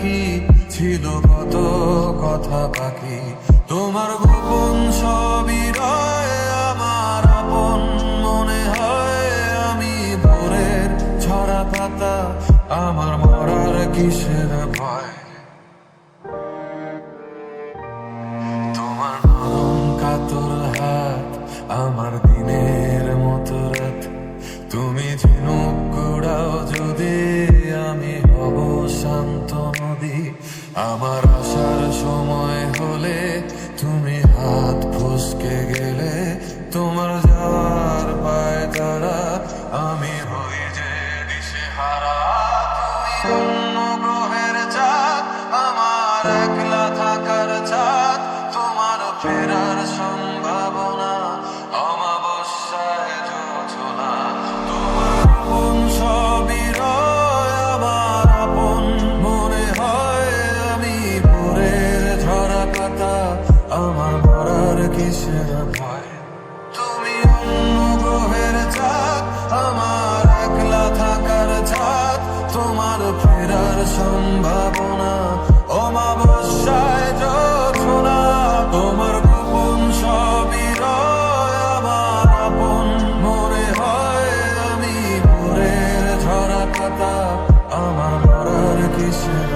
ঘরে ছিল কত কথা বাকি? তোমার গোপন সবই রয় আমার আপন মনে হয় আমি ভোরের ছড়া পাতা আমার মরার কিসের ভয়? তোমার কাতর হাত আমার আমার আসার সময় হলে তুমি হাত ফুসকে গেলে তোমার যাওয়ার পায় তারা আমি হয়ে যে দিশে হারা তুমি আমার মরার কিসের ভয়? তুমি অন্য গ্রহের চাঁদ আমার একলা থাকার ছাদ, তোমার ফেরার সম্ভাবনা অমাবস্যায় যথনা, তোমার গোপন সবই আমার আপন মনে হয় আমি ভোরের ঝরা পাতা, আমার মরার কিসের